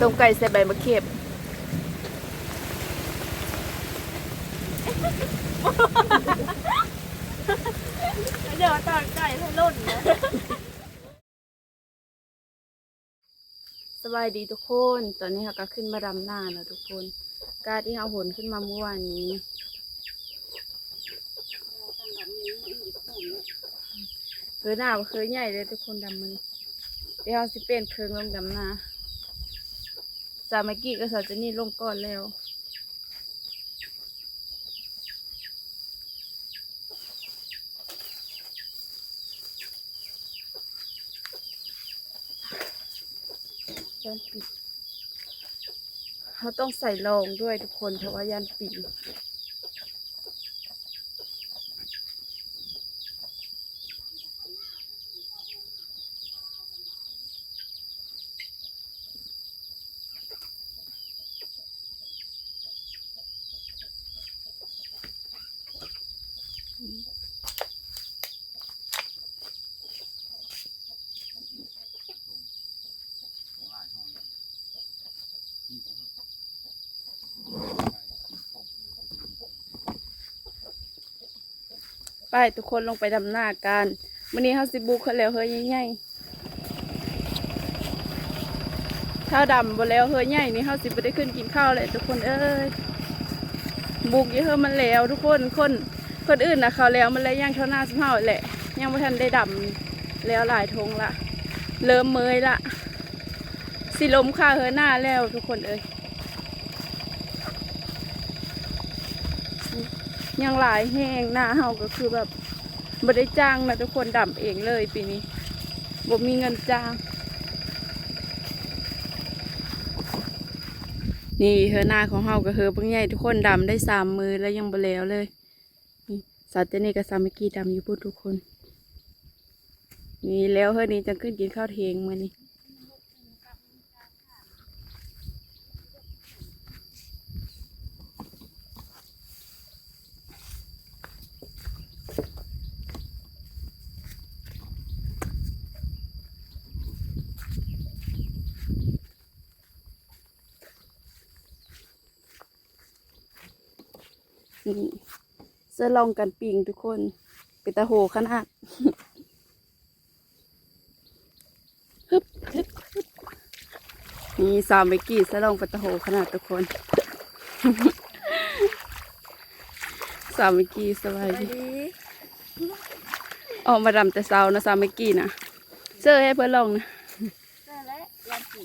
ต้มไก่ใส่ใบมะเขือเดี๋ยวตอนไก่ให้รุ่นนะสบายดีทุกคน ตอนนี้เราก็ขึ้นมาดำหน้าแล้วทุกคน กาที่เราหนขึ้นมาเมื่อวานนี้ เคยหน้าบ่เคยใหญ่เลยทุกคนดำมือเดี๋ยวสิเป็นเครื่องลงดำนาสามกี้ก็สาวเจะนี่ลงก่อนแล้วยันปีเขาต้องใส่รองด้วยทุกคนเพราะว่ายันปี ไปทุกคนลงไปดำหน้ากันวันนี้เขาสิบุกเขาแล้วเฮ้ยใหญ่ๆถ้าวดำบ่แล้วเฮ้ยใหญ่นี่เขาสิบ่ได้ขึ้นกินข้าวเลยทุกคนเอ้ยบุกเยอะเฮ้ยมันแล้ว ทุกคนคนคนอื่นนะเขาแล้วมันเลยย่างเท่าหน้าสิบห้าแหละยังไม่ทันได้ดำแล้วหลายทงละเริ่มเมยละสิลมค่าเฮ้ยหน้าแล้วทุกคนเอ้ย ยังหลายแห้งหน้าเฮาก็คือแบบบ่ได้จ้างนะทุกคนดำเองเลยปีนี้บ่มีเงินจ้าง นี่เฮอหน้าของเฮาก็คือเพิ่งใหญ่ทุกคนดำได้สามมือแล้วยังบ่แล้วเลยนี่สาวเจนี่กับสามัคคีดำอยู่พูดทุกคน นี่แล้วเฮอนี้จะขึ้นกินข้าวเทงมื้อนี้ นี่เสื้อลองกันปิงทุกคนเป็นตาโหขนาดฮึบฮึบฮึบนี่สามเมกกี้เสื้อลองเป็นตาโหขนาดทุกคนสามเมกกี้สบายดีออกมาดำแต่เช้านะสามเมกกี้นะเสื้อให้เพื่อนลองนะนั่นแหละยันปี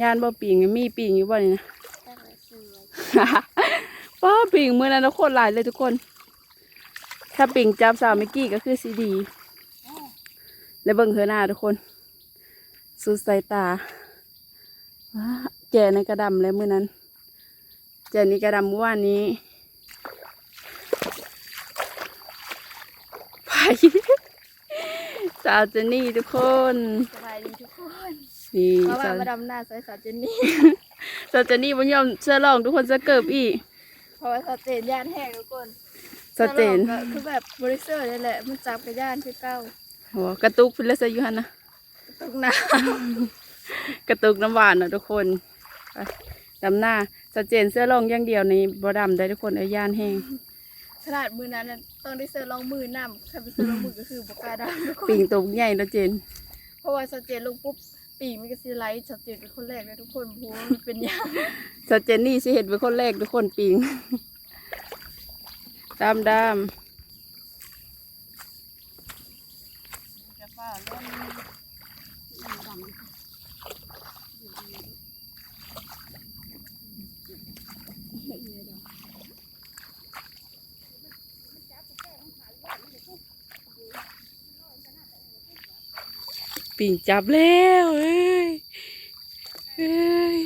ยานบ่ปิงมีปิงอยู่บ่นี่นะตั้งแต่ซื้อไว้ ป้าปิ่งมือนั้นนะโคตรหลายเลยทุกคน ถ้าปิ่งจับสาวเมกกี้ก็คือซีดีแล้วเบิ่งเธอหน้าทุกคน สุดสายตาว้าแจในกระดำแล้วมือนั้น แจนี่กระดำเมื่อวานนี้ไปสาวเจนนี่ทุกคนสบายดีทุกคนนี่เพราะว่าสาวมาดำหน้าใส่สาวเจนนี่สาวเจนนี่บนยอมเสื้อลองทุกคนจะเกิบอีก เพราะว่าสาวเจนย่านแห้งทุกคนสาวเจนก็คือแบบบริสุทธิ์นี่แหละ มันจับกับย่านคือเก้าโหกระตุกพิลสยุหันนะตกน้กระตุกน้ำหวานนะทุกคนไปดำหน้าสเจนเสื้อลองอย่างเดียวในบ่ดำได้ทุกคนเอ้ยย่านแห้งำขนาดมือนั้นน่ะต้องได้เสื้อรองมือน้ำใครไปซื้อรองมือก็คือบกล้าดำทุกคนปิ่งตุกใหญ่นะเจน เพราะว่าสาวเจนลงปุ๊บ ปีมันก็ซีไลท์สาวเจนเป็นคนแรกเลยทุกคนพูว่ามันเป็นยางสเจนนี่สิเห็นเป็นคนแรกทุกคนปิ่งดำดามฝ้าเล่นำ ปิ่งจับแล้วเอ้ยเอ้ย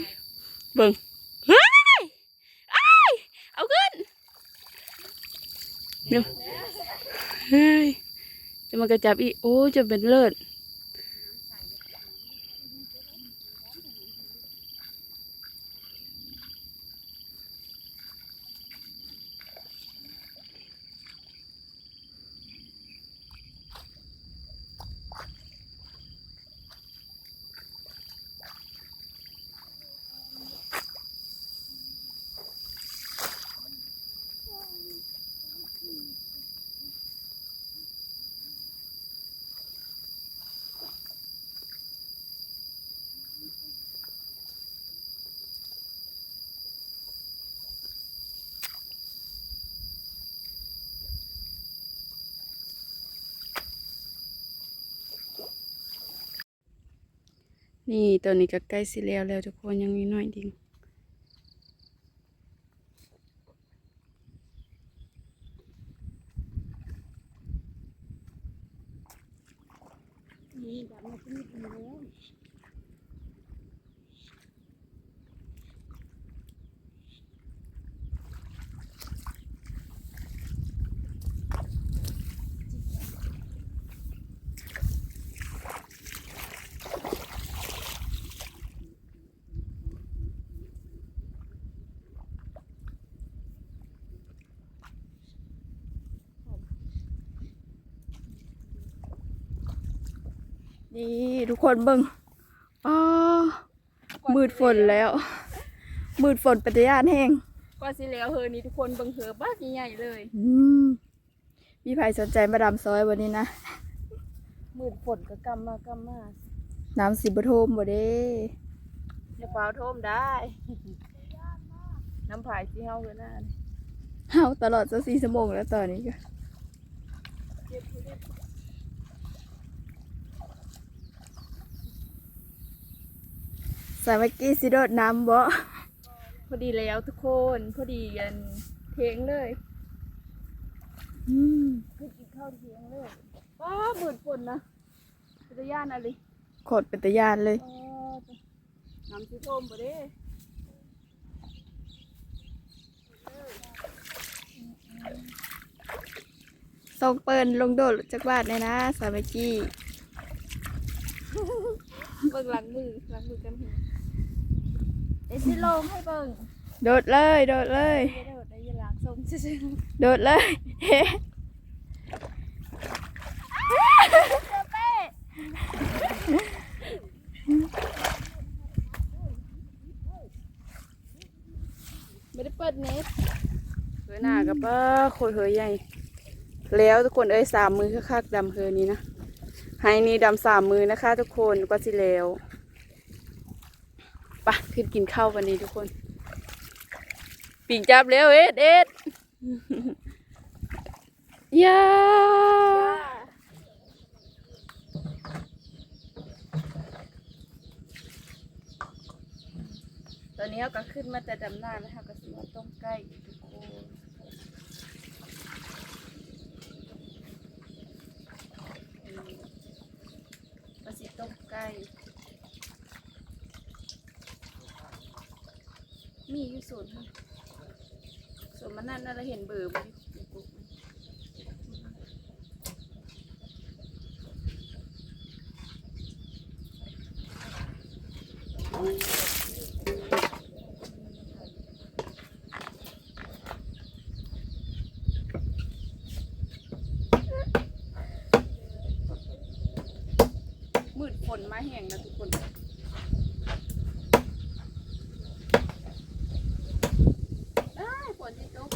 เบิ่งเฮ้ยเอ้ยเอาขึ้นเดี๋ยวเฮ้ยจะมากระจับอีโอ้จะเป็นเลิศ นี่ตอนนี้ก็ใกล้สิแล้วแล้วทุกคนยังมีหน่อยดิงนี่ดำมาขึ้นนิดนึงแล้ว นี่ทุกคนเบิ่งอ๋อมืดฝนแล้ว มืดฝนปฏิญาณแห้งกว่าสิแล้วเฮอนี่ทุกคนเบิ่งเฮอบ้าใหญ่ๆเลยอืมมีใครสนใจมาดามซอยวันนี้นะมืดฝนก็กำมากำมาน้ำสิบโทมบ่เด้อย่าฟ้าวโทมได้ น้ำผายที่เฮาเฮือหน้านี่เฮาตลอดจะสี่ชั่วโมงแล้วตอนนี้ก็ สามัคคีสิโดดน้ำบ่พอดีแล้วทุกคนพอดีกันเทงเลยอืมคือกินข้าวเทียงเลยว้ามืดฝนนะเป็นตาย่านอะไรโคตรเป็นตะยานเลยอ๋อจ้ะน้ำสีโทมบ่เด้ส่งเปิลลงโดดจากบ้านเลยนะสามัคคีเบิ่งหลังมือหลังมือกันเห็น เดี๋ยวสิลงให้เบิ่งโดดเลย โดดเลย เดี๋ยวเดี๋ยวอย่าหลังส่งซื่อโดดเลยเฮ้ๆไม่ได้เปิดเน็ตเฮอหน้ากับป้าโคตรเฮอใหญ่ แล้วทุกคนเอ้ยสามมือคักๆดำเฮอนี้นะไฮนี่ดำสามมือนะคะ ทุกคนก็สิแล้วไปะ ขึ้นกินข้าววันนี้ทุกคนปิ่งจับแล้วเอ็ดเอ็ดยาตอนนี้เขาก็ขึ้นมาแต่ดำหน้าแล้วเขาก็สิมาต้มไก่ทุกคนมาสิต้มไก่ มีอยู่ ส่วนค่ะส่วนมันนั่นน่าจะเห็นเบอร์มันอยู่ปุ๊บมืดฝนมาแห้งนะทุกคน อ้ายฝนที่ตก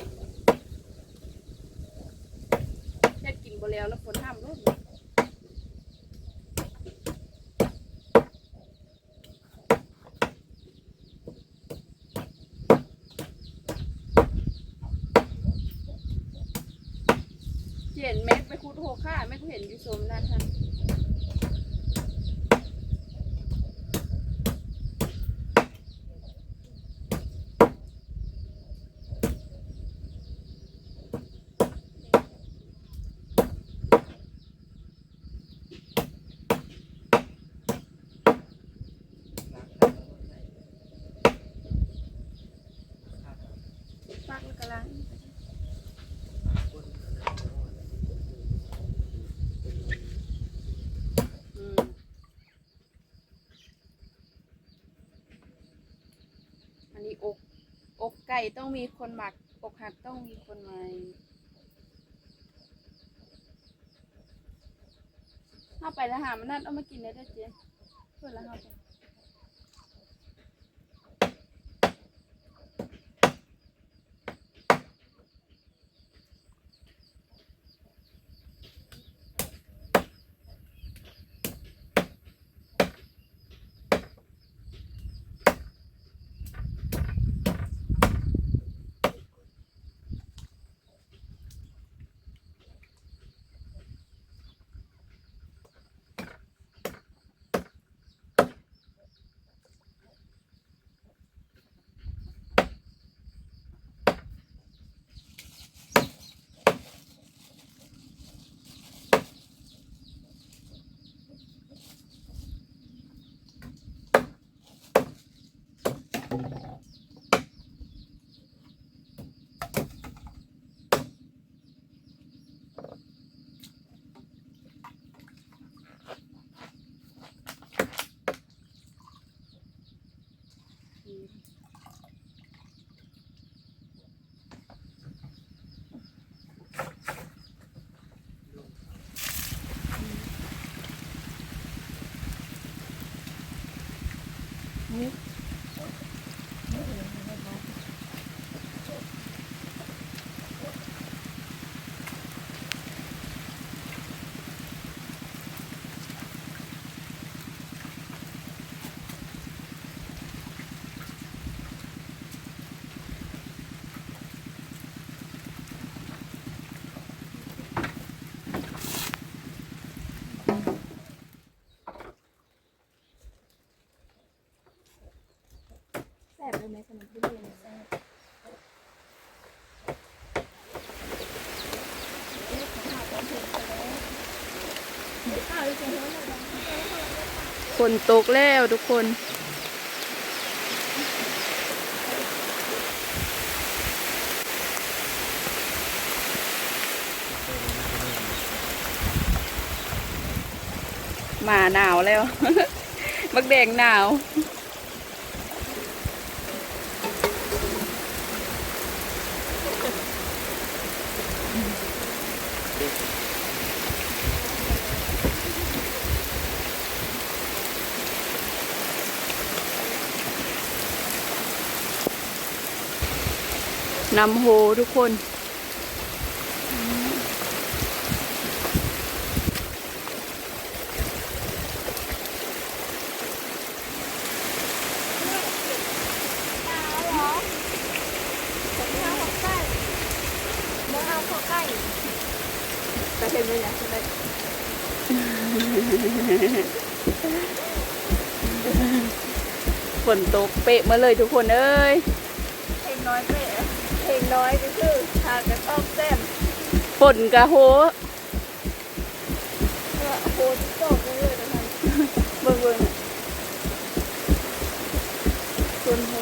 อยากกินบ่แล้วแล้วฝนห้ามรุ่นเห็นแม็กไปคูดโหค่าแม่กู เห็นอยู่ชมด้านข้าง ก่ต้องมีคนหมักอกหักต้องมีคนใหม่เข้าไปแล้วหามันนั่นเอามากินได้ด้วยเจ๊เพื่อนแล้วเข้าไป ฝนตกแล้วทุกคนหมาหนาวแล้ว มักแดงหนาว นำโฮทุกคนกระเทียมเลยนะใช่ไหมฝนตกเปะมาเลยทุกคนเอ้ย เพลงน้อยไปเพล งน้อยก็คือทานกระต้อมแซ่บฝนกะโฮเพื่อโคตรโตกเลยนะคะเบิ่งเบิ่งฝนโฮ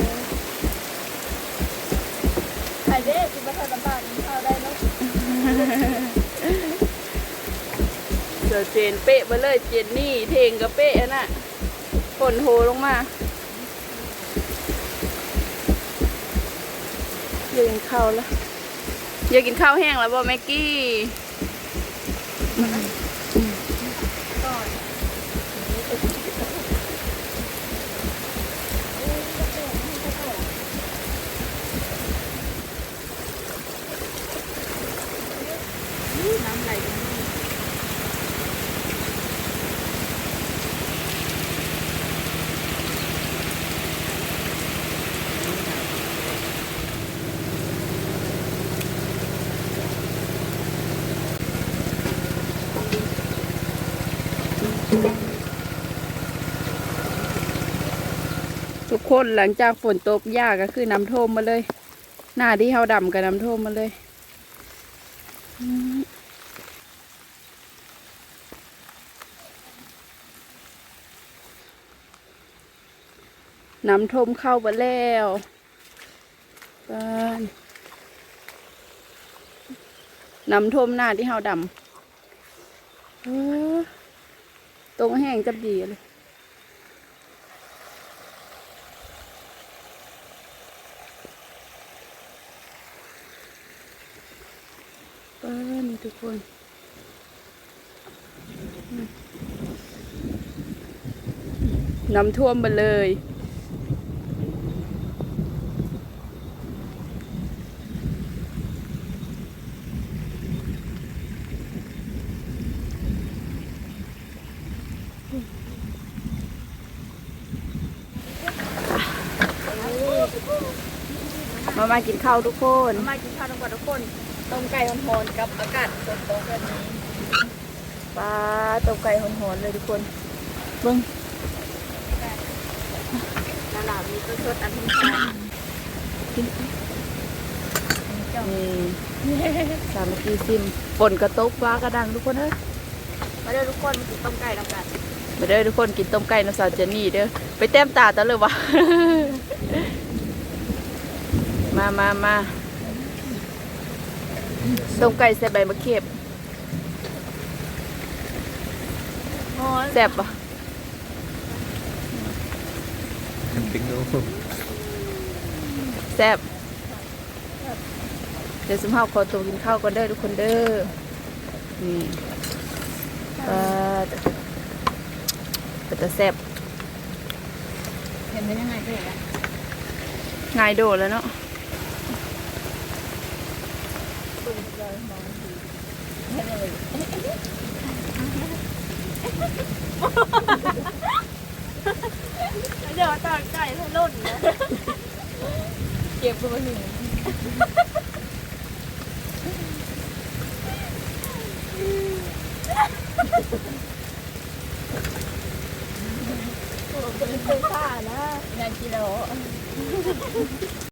ใครเด้กินมาทานน้ำตาลข้าวได้เนาะเสือเจนเปะมาเลยเจนนี่เทงกะเปะอะน่ะฝนโฮลงมา อยากกินข้าวแล้วอยากกินข้าวแห้งแล้วบ่แม็กกี้ ทุกคนหลังจากฝนตกยากก็คือน้ำท่วมมาเลย หน้าที่เฮาดำกับน้ำท่วมมาเลยน้ำท่วมเข้าไปแล้วบ้านน้ำท่วมหน้าที่เฮาดำเออ รงแห้งจับดีเลยป้านี่ทุกคนน้ำท่วมมาเลย มามากินข้าวทุกคนมากินข้าวทั้งหมดทุกคนต้มไก่หอนๆกับอากาศสดๆแบบนี้ปลาต้มไก่หอนๆเลยทุกคนเบิ้งนาหลามีต้นสดอันที่สามนี่สามัคคีซิมฝนกระตกฟ้ากระดังทุกคนเอ้ยมาเด้อทุกคนมากินต้มไก่แล้วกันมาเด้อทุกคนกินต้มไก่น้ำสาวเจนนี่เด้อไปแต้มตาตะเลยวะ มามามาต้มไก่ใส่ใบมะเขือหอนแซ่บปะ tính đâu แซ่บเดี๋ยวสมเฮาขอตัวกินข้าวก่อนเด้อทุกคนเด้อ นี่ปลาเป็นตะแซ่บเห็นเป็นยังไงก็เห็นแล้วง่ายโดดแล้วเนาะ เดี๋ยวตากไก่ให้ล่นนะเก็บตัวหนึ่งโอ้เป็นเสื้อผ้านะงานกิโล